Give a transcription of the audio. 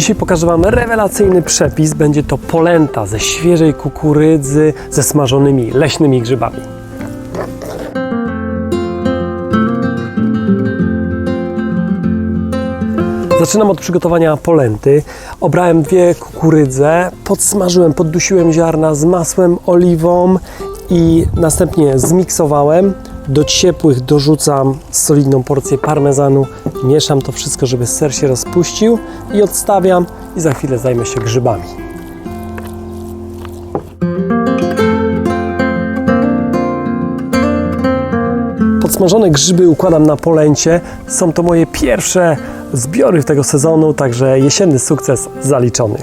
Dzisiaj pokażę Wam rewelacyjny przepis. Będzie to polenta ze świeżej kukurydzy ze smażonymi leśnymi grzybami. Zaczynam od przygotowania polenty. Obrałem dwie kukurydze, podsmażyłem, poddusiłem ziarna z masłem, oliwą i następnie zmiksowałem. Do ciepłych dorzucam solidną porcję parmezanu. Mieszam to wszystko, żeby ser się rozpuścił i odstawiam i za chwilę zajmę się grzybami. Podsmażone grzyby układam na polencie. Są to moje pierwsze zbiory tego sezonu, także jesienny sukces zaliczony.